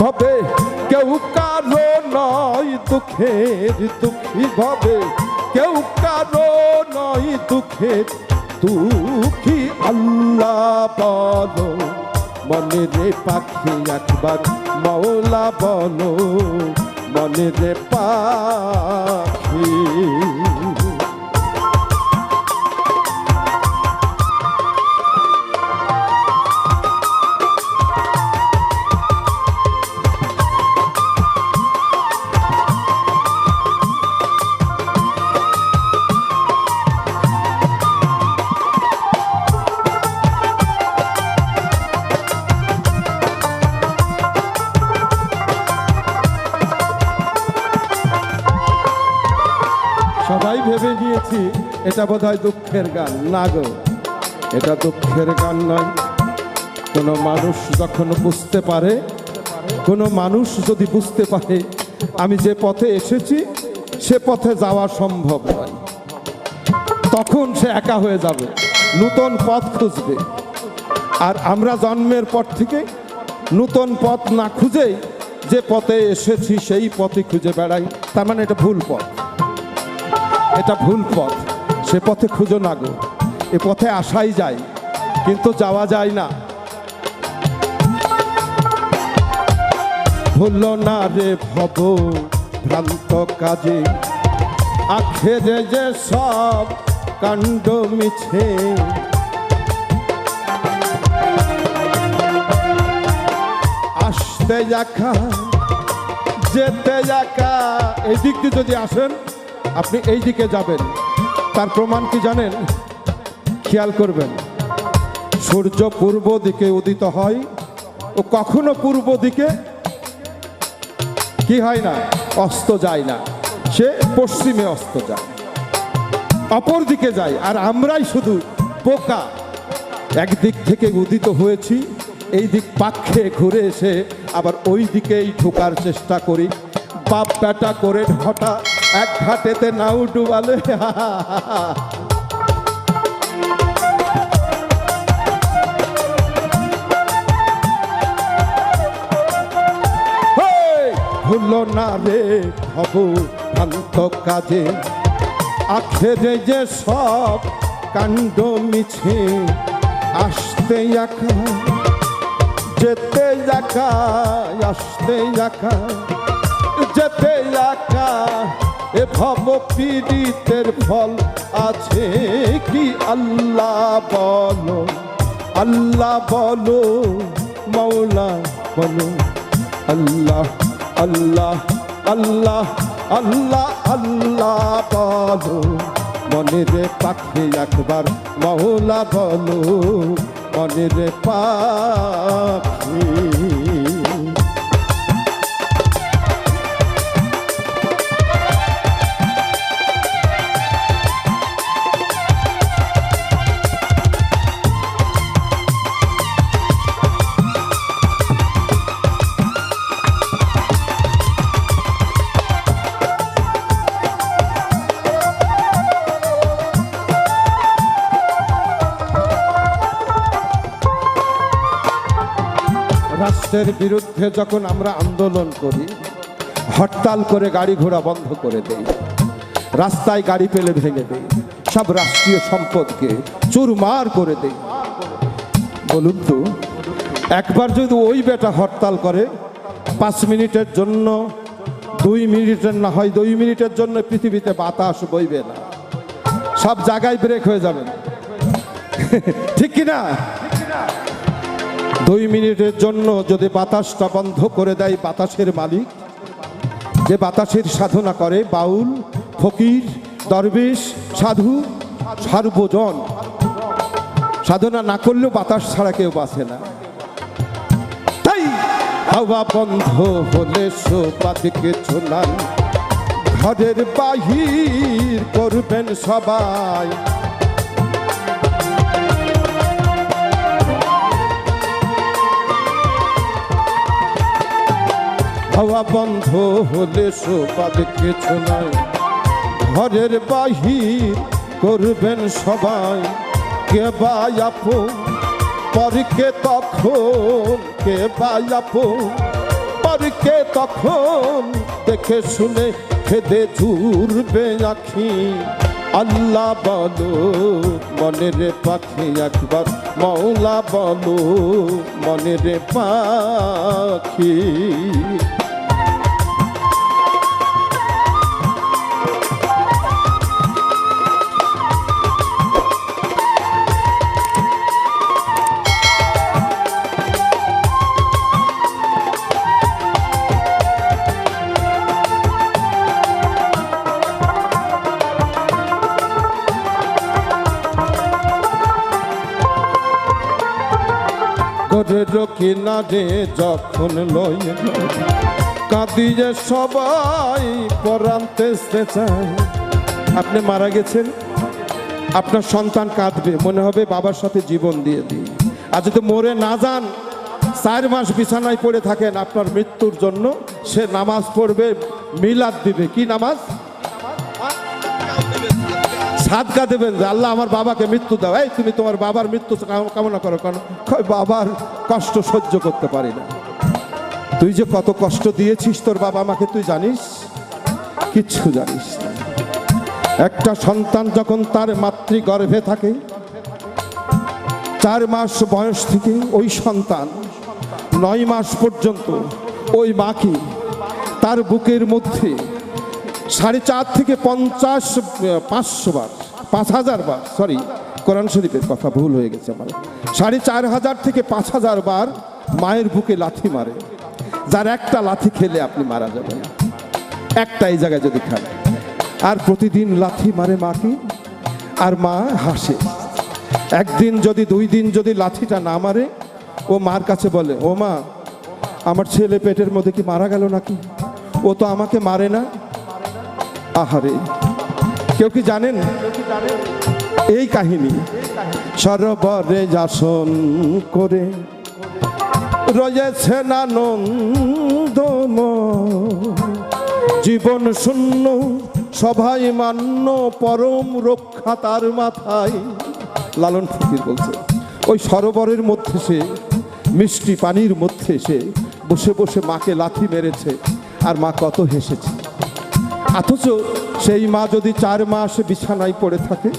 হবে কেউ কারও নয় দুঃখের দুঃখী হবে কেউ কারও নয় দুঃখের দুঃখী আল্লাহ বলো। মনে রে পাখি একবার মৌলা বলো। মনে রে পাখি এটা বোধহয় দুঃখের গান। না গো, এটা দুঃখের গান নয়। কোনো মানুষ যখন বুঝতে পারে, কোনো মানুষ যদি বুঝতে পারে, আমি যে পথে এসেছি, সে পথে যাওয়া সম্ভব নয়। তখন সে একা হয়ে যাবে, নূতন পথ খুঁজবে। আর আমরা জন্মের পর থেকে নূতন পথ না খুঁজেই যে পথে এসেছি, সেই পথে খুঁজে বেড়াই। তার মানে এটা ভুল পথ। এটা ভুল পথ। সে পথে খুঁজো না গো, এ পথে আসাই যায়, কিন্তু যাওয়া যায় না। ভুল না রে ভব ভ্রান্ত কাজে, আখেরে যে সব কাণ্ড মিছে। আসতে একা, যেতে একা এই দিক দিয়ে যদি আসেন, আপনি এই দিকে যাবেন। তার প্রমাণ কি জানেন? খেয়াল করবেন। সূর্য পূর্ব দিকে উদিত হয়। ও কখনো পূর্ব দিকে কি হয় না? অস্ত যায় না। সে পশ্চিমে অস্ত যায়। অপর দিকে যায়। আর আমরাই শুধু পোকা। একদিক থেকে উদিত হয়েছি। এই দিক পাক্ষে ঘুরে এসে আবার ওই দিকেই ঢোকার চেষ্টা করি। বাপ বেটা করে ঘটা এক ঘাটেতে নাও ডুবালে! ভুলো না রে ভব ভ্রান্ত কাজে আখেরে যে সব কাণ্ড মিছে, আসতে একা, যেতে একা, আসতে একা, যেতে একা এ ভব ফল আছে কি আল্লাহ বলো? আল্লাহ বলো মৌলা বলো। আল্লাহ আল্লাহ আল্লাহ আল্লাহ আল্লাহ বলো। মনে রে পাখি একবার মৌলা বলো। মনে রে পাখি রাষ্ট্রের বিরুদ্ধে যখন আমরা আন্দোলন করি, হরতাল করে গাড়ি ঘোড়া বন্ধ করে দেই, রাস্তায় গাড়ি পেলে ভেঙে দেই, সব রাষ্ট্রীয় সম্পদকে চুরমার করে দেই। বলুন তো, একবার যদি ওই বেটা হরতাল করে, পাঁচ মিনিটের জন্য, দুই মিনিটের না হয়, দুই মিনিটের জন্য পৃথিবীতে বাতাস বইবে না। সব জায়গায় ব্রেক হয়ে যাবে ঠিক কি না দুই মিনিটের জন্য যদি বাতাসটা বন্ধ করে দেয় বাতাসের মালিক, যে বাতাসের সাধনা করে বাউল, ফকির, দরবেশ, সাধু, সার্বজন। সাধনা না করলেও বাতাস ছাড়া কেউ বাঁচে না। তাই হাওয়া বন্ধ হলে ছোলান ঘরের বাহির করবেন সবাই। হাওয়া বন্ধ হলে সোপাদ কিছু নাই। ঘরের বাহির করবেন সবাই। কে বা আপন? পরকে তখন কে বা আপন? পরকে তখন দেখে শুনে খেদে ঝুরবে আখি। আল্লাহ বলো, মনের পাখি একবার। মৌলা বলো, মনের পাখি। ঘরের কিনারে যখন লয়ে কাঁদিয়ে সবাই পরান্তে আপনি মারা গেছেন, আপনার সন্তান কাঁদবে, মনে হবে বাবার সাথে জীবন দিয়ে দিই। আর যদি মরে না যান, চার মাস বিছানায় পড়ে থাকেন, আপনার মৃত্যুর জন্য সে নামাজ পড়বে, মিলাদ দিবে। কি নামাজ? সাদকা দেবেন যে আল্লাহ আমার বাবাকে মৃত্যু দাও। এই তুমি তোমার বাবার মৃত্যু কাম- কামনা করো, কারণ বাবার কষ্ট সহ্য করতে পারি না। তুই যে কত কষ্ট দিয়েছিস তোর বাবা আমাকে, তুই জানিস? কিচ্ছু জানিস। একটা সন্তান যখন তার মাতৃ গর্ভে থাকে, চার মাস বয়স থেকে ওই সন্তান নয় মাস পর্যন্ত ওই মাকে তার বুকের মধ্যে সাড়ে চার থেকে পঞ্চাশ পাঁচশো বার, পাঁচ হাজার বার সরি কোরআন শরীফের কথা ভুল হয়ে গেছে আমার। সাড়ে চার হাজার থেকে পাঁচ হাজার বার মায়ের বুকে লাথি মারে। যার একটা লাথি খেলে আপনি মারা যাবেন। একটা এই জায়গায় যদি খান। আর প্রতিদিন লাথি মারে মাকে আর মা হাসে। একদিন যদি, দুই দিন যদি লাথিটা না মারে, ও মার কাছে বলে, ও মা, আমার ছেলে পেটের মধ্যে কি মারা গেল নাকি? ও তো আমাকে মারে না। আহারে, কেউ কি জানেন এই কাহিনী? সরোবরে যাসন করে রয়েছেন আনন্দম জীবন শূন্য সবাই মান্য, পরম রক্ষা তার মাথায়। লালন ফকির বলছে, ওই সরোবরের মধ্যে সে, মিষ্টি পানির মধ্যে সে বসে বসে মাকে লাথি মেরেছে, আর মা কত হেসেছে। অথচ সেই মা যদি চার মাস বিছানায় পড়ে থাকে,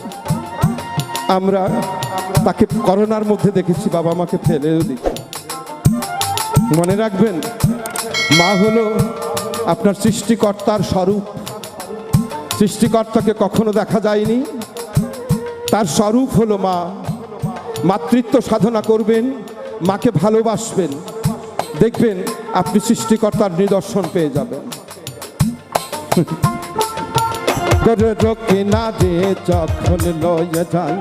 আমরা তাকে করোনার মধ্যে দেখেছি, বাবা মাকে ফেলেও দিচ্ছে মনে রাখবেন, মা হলো আপনার সৃষ্টিকর্তার স্বরূপ। সৃষ্টিকর্তাকে কখনো দেখা যায়নি। তার স্বরূপ হলো মা। মাতৃত্ব সাধনা করবেন, মাকে ভালোবাসবেন। দেখবেন, আপনি সৃষ্টিকর্তার নিদর্শন পেয়ে যাবেন। না যে যখন লয়ে যাই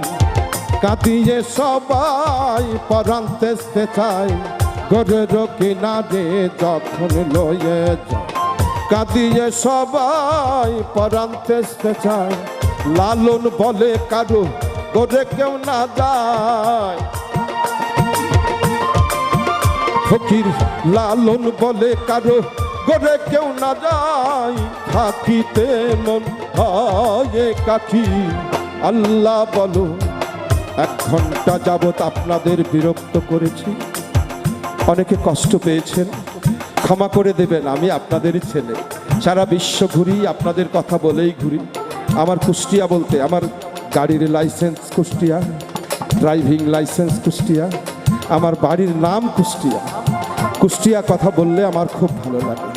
কাঁদিয়ে সবাই পরান্তে চাই গরের কিনারে যখন লয়ে যায়, কাঁদিয়ে সবাই পরান্তে চায়। লালন বলে কারও গরে কেউ না যায়। ফকির লালন বলে কারও গরে কেউ না যায়, থাকিতে মন হয় কাঠি আল্লাহ বলো, এক ঘণ্টা যাবত আপনাদের বিরক্ত করেছি। অনেকে কষ্ট পেয়েছেন, ক্ষমা করে দেবেন, আমি আপনাদেরই ছেলে। সারা বিশ্ব ঘুরি, আপনাদের কথা বলেই ঘুরি। আমার কুষ্টিয়া বলতে, আমার গাড়ির licence Kushtia, driving licence Kushtia, আমার বাড়ির নাম কুষ্টিয়া। কুষ্টিয়া কথা বললে আমার খুব ভালো লাগে।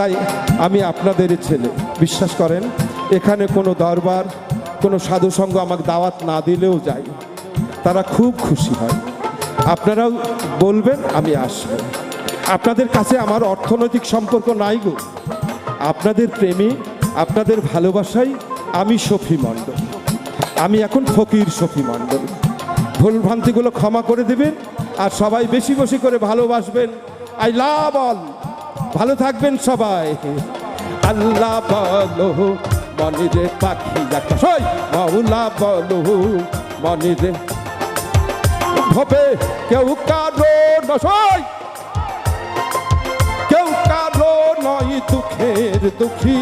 তাই আমি আপনাদেরই ছেলে। বিশ্বাস করেন, এখানে কোনো দরবার, কোনো সাধুসঙ্গ আমাকে দাওয়াত না দিলেও যাই তারা খুব খুশি হয়। আপনারাও বলবেন, আমি আসব। আপনাদের কাছে আমার অর্থনৈতিক সম্পর্ক নাই গো। আপনাদের প্রেমে, আপনাদের ভালোবাসাই আমি সফি মণ্ডল। আমি এখন ফকির সফি মণ্ডল। ভুল ভ্রান্তিগুলো ক্ষমা করে দেবেন আর সবাই বেশি বেশি করে ভালোবাসবেন। I love all. ভালো থাকবেন সবাই। আল্লাহ বলো মনিরে পাখি সই, মাওলা বলো মনিরে হবে কেউ কারও নসই কেউ কারও নয় দুঃখের দুঃখী।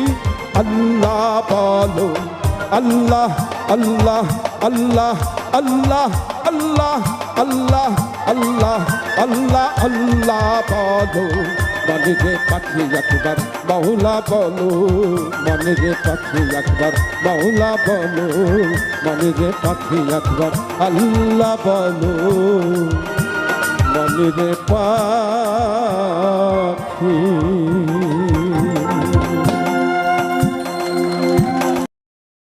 আল্লাহ বলো, আল্লাহ আল্লাহ আল্লাহ আল্লাহ আল্লাহ আল্লাহ আল্লাহ আল্লাহ আল্লাহ বলো। মনে পাখি একবার, বহুলা বলো মনে রে পাখি একবার, বহুলা বলো মনে রে পাখি একবার, আল্লাহ বলো মনে পাখি